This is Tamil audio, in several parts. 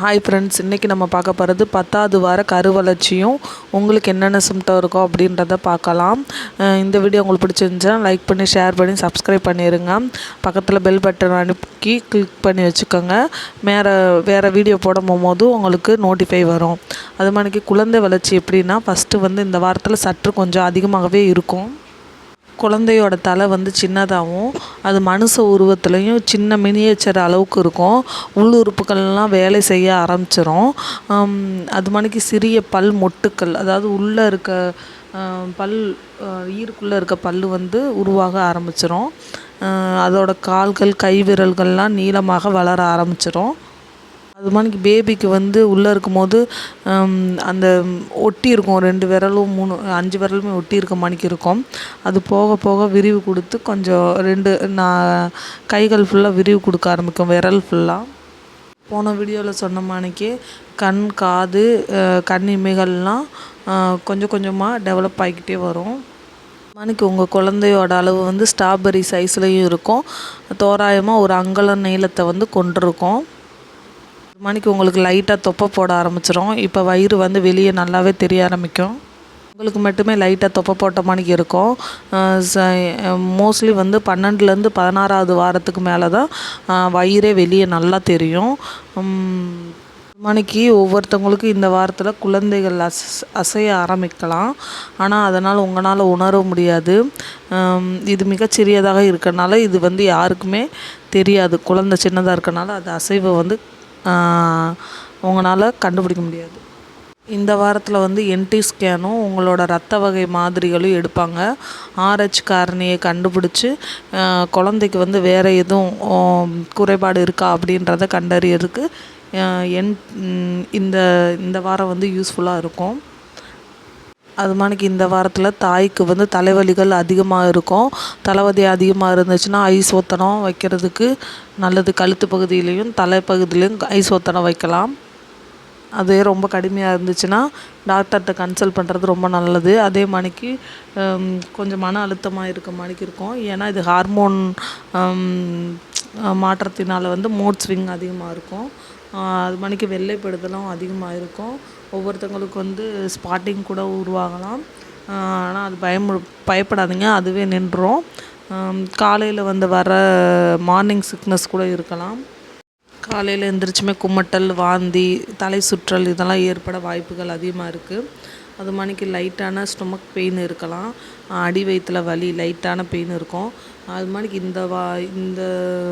ஹாய் ஃப்ரெண்ட்ஸ் இன்றைக்கி நம்ம பார்க்க போகிறது பத்தாவது வார கருவளர்ச்சியும் உங்களுக்கு என்னென்ன சிம்டம் இருக்கோ அப்படின்றத பார்க்கலாம். இந்த வீடியோ உங்களுக்கு பிடிச்சிருந்துச்சுன்னா லைக் பண்ணி ஷேர் பண்ணி சப்ஸ்கிரைப் பண்ணிடுங்க பக்கத்தில் பெல் பட்டன் அனுப்பி கிளிக் பண்ணி வச்சுக்கோங்க. வேறு வேறு வீடியோ போட போகும்போது உங்களுக்கு நோட்டிஃபை வரும். அது மாதிரி குழந்தை வளர்ச்சி எப்படின்னா ஃபஸ்ட்டு வந்து இந்த வாரத்தில் சற்று கொஞ்சம் அதிகமாகவே இருக்கும். குழந்தையோட தலை வந்து சின்னதாகவும் அது மனுஷ உருவத்துலேயும் சின்ன மினியேச்சர் அளவுக்கு இருக்கும். உள் உறுப்புகள்லாம் வேலை செய்ய ஆரம்பிச்சிரும். அது மணிக்கு சிறிய பல் மொட்டுக்கள் அதாவது உள்ளே இருக்க பல் ஈருக்குள்ளே இருக்க பல் வந்து உருவாக ஆரம்பிச்சிரும். அதோட கால்கள் கை விரல்கள்லாம் நீளமாக வளர ஆரம்பிச்சிரும். அது மாதிரி பேபிக்கு வந்து உள்ளே இருக்கும்போது அந்த ஒட்டி இருக்கும். ரெண்டு விரலும் மூணு அஞ்சு விரலுமே ஒட்டி இருக்க மாதிரிக்கு இருக்கும். அது போக போக விரிவு கொடுத்து கொஞ்சம் ரெண்டு நான் கைகள் ஃபுல்லாக விரிவு கொடுக்க ஆரம்பிக்கும் விரல் ஃபுல்லாக போன வீடியோவில் சொன்ன மாதிரிக்கே கண் காது கண் இமைகள்லாம் கொஞ்சம் கொஞ்சமாக டெவலப் ஆகிக்கிட்டே வரும். மணிக்கு உங்கள் குழந்தையோட அளவு வந்து ஸ்ட்ராபெரி சைஸ்லேயும் இருக்கும். தோராயமாக ஒரு அங்கலம் நீளத்தை வந்து கொண்டிருக்கோம். மணிக்கு உங்களுக்கு லைட்டாக தொப்பை போட ஆரம்பிச்சிடும் இப்போ வயிறு வந்து வெளியே நல்லாவே தெரிய ஆரம்பிக்கும். உங்களுக்கு மட்டுமே லைட்டாக தொப்பை போட்ட மணிக்கு இருக்கும். மோஸ்ட்லி வந்து பன்னெண்டுலேருந்து பதினாறாவது வாரத்துக்கு மேலே தான் வயிறே வெளியே நல்லா தெரியும். மணிக்கு ஒவ்வொருத்தவங்களுக்கும் இந்த வாரத்தில் குழந்தைகள் அஸ் அசைய ஆரம்பிக்கலாம். ஆனால் அதனால் உங்களால் உணர முடியாது. இது மிகச்சிறியதாக இருக்கறனால இது வந்து யாருக்குமே தெரியாது. குழந்தை சின்னதாக இருக்கனால அது அசைவை வந்து உங்களால் கண்டுபிடிக்க முடியாது. இந்த வாரத்தில் வந்து என்டி ஸ்கேனும் உங்களோட ரத்த வகை மாதிரிகளும் எடுப்பாங்க. ஆர்ஹெச் காரணியை கண்டுபிடிச்சி குழந்தைக்கு வந்து வேறு எதுவும் குறைபாடு இருக்கா அப்படின்றத கண்டறியறதுக்கு என் இந்த இந்த வாரம் வந்து யூஸ்ஃபுல்லாக இருக்கும். அது மாதிரிக்கு இந்த வாரத்தில் தாய்க்கு வந்து தலைவலிகள் அதிகமாக இருக்கும். தலைவலி அதிகமாக இருந்துச்சுன்னா ஐஸ் ஒத்தனம் வைக்கிறதுக்கு நல்லது. கழுத்து பகுதியிலையும் தலைப்பகுதியிலையும் ஐஸ் ஒத்தனம் வைக்கலாம். அதே ரொம்ப கடுமையாக இருந்துச்சுன்னா டாக்டர்கிட்ட கன்சல்ட் பண்ணுறது ரொம்ப நல்லது. அதே மணிக்கு கொஞ்சம் மன அழுத்தமாக இருக்க மணிக்கு இருக்கும். ஏன்னா இது ஹார்மோன் மாற்றத்தினால் வந்து மூட் ஸ்விங் அதிகமாக இருக்கும். அது மாதிரிக்கு வெள்ளைப்படுதலும் அதிகமாக இருக்கும் ஒவ்வொருத்தவங்களுக்கு வந்து ஸ்பாட்டிங் கூட உருவாகலாம். ஆனால் அது பயமு பயப்படாதீங்க அதுவே நின்றுடும் காலையில் வந்து வர மார்னிங் சிக்னஸ் கூட இருக்கலாம். காலையில் எந்திரிச்சுமே குமட்டல் வாந்தி தலை சுற்றல் இதெல்லாம் ஏற்பட வாய்ப்புகள் அதிகமாக இருக்குது அது மாதிரிக்கு லைட்டான ஸ்டொமக் பெயின் இருக்கலாம். அடி வயிற்றுல வலி லைட்டான பெயின் இருக்கும். அது மாதிரிக்கு இந்த வா இந்த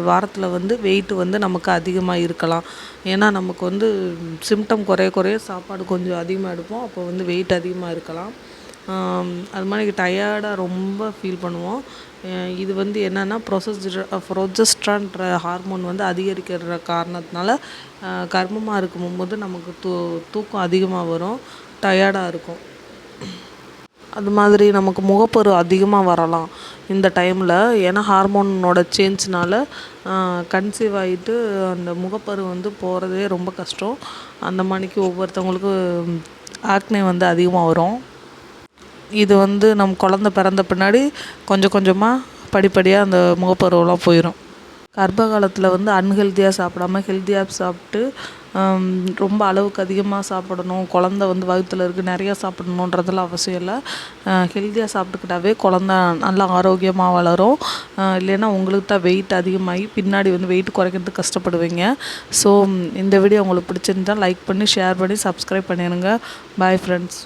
வாரத்தில் வந்து வெயிட் வந்து நமக்கு அதிகமாக இருக்கலாம். ஏன்னா நமக்கு வந்து சிம்டம் குறைய குறைய சாப்பாடு கொஞ்சம் அதிகமாக எடுப்போம். அப்போ வந்து வெயிட் அதிகமாக இருக்கலாம். அது மாதிரி டயர்டாக ரொம்ப ஃபீல் பண்ணுவோம். இது வந்து என்னென்னா ப்ரொசஸ்ஜர் ப்ரொஜஸ்ட்ரான்ற ஹார்மோன் வந்து அதிகரிக்கிற காரணத்தினால கர்மமாக இருக்கும்போது நமக்கு தூ தூக்கம் அதிகமாக வரும். டயர்டாக இருக்கும். அது மாதிரி நமக்கு முகப்பரு அதிகமாக வரலாம் இந்த டைமில் ஏன்னா ஹார்மோனோட சேஞ்ச்னால கன்சீவ் ஆகிட்டு அந்த முகப்பரு வந்து போகிறதே ரொம்ப கஷ்டம். அந்த மாதிரிக்கு ஒவ்வொருத்தவங்களுக்கு ஆக்னே வந்து அதிகமாக வரும். இது வந்து நம் குழந்த பிறந்த பின்னாடி கொஞ்சம் கொஞ்சமாக படிப்படியாக அந்த முகப்பருவெல்லாம் போயிடும் கர்ப்ப காலத்தில் வந்து அன்ஹெல்த்தியாக சாப்பிடாம ஹெல்த்தியாக சாப்பிட்டு ரொம்ப அளவுக்கு அதிகமாக சாப்பிடணும். குழந்த வந்து வயிற்றுல இருக்குது நிறையா சாப்பிடணுன்றதெல்லாம் அவசியம் இல்லை. ஹெல்த்தியாக சாப்பிட்டுக்கிட்டாவே குழந்த நல்லா ஆரோக்கியமாக வளரும். இல்லைன்னா உங்களுக்கு தான் வெயிட் அதிகமாகி பின்னாடி வந்து வெயிட் குறைக்கிறதுக்கு கஷ்டப்படுவீங்க. ஸோ இந்த வீடியோ உங்களுக்கு பிடிச்சிருந்தால் லைக் பண்ணி ஷேர் பண்ணி சப்ஸ்கிரைப் பண்ணிடுங்க பாய் ஃப்ரெண்ட்ஸ்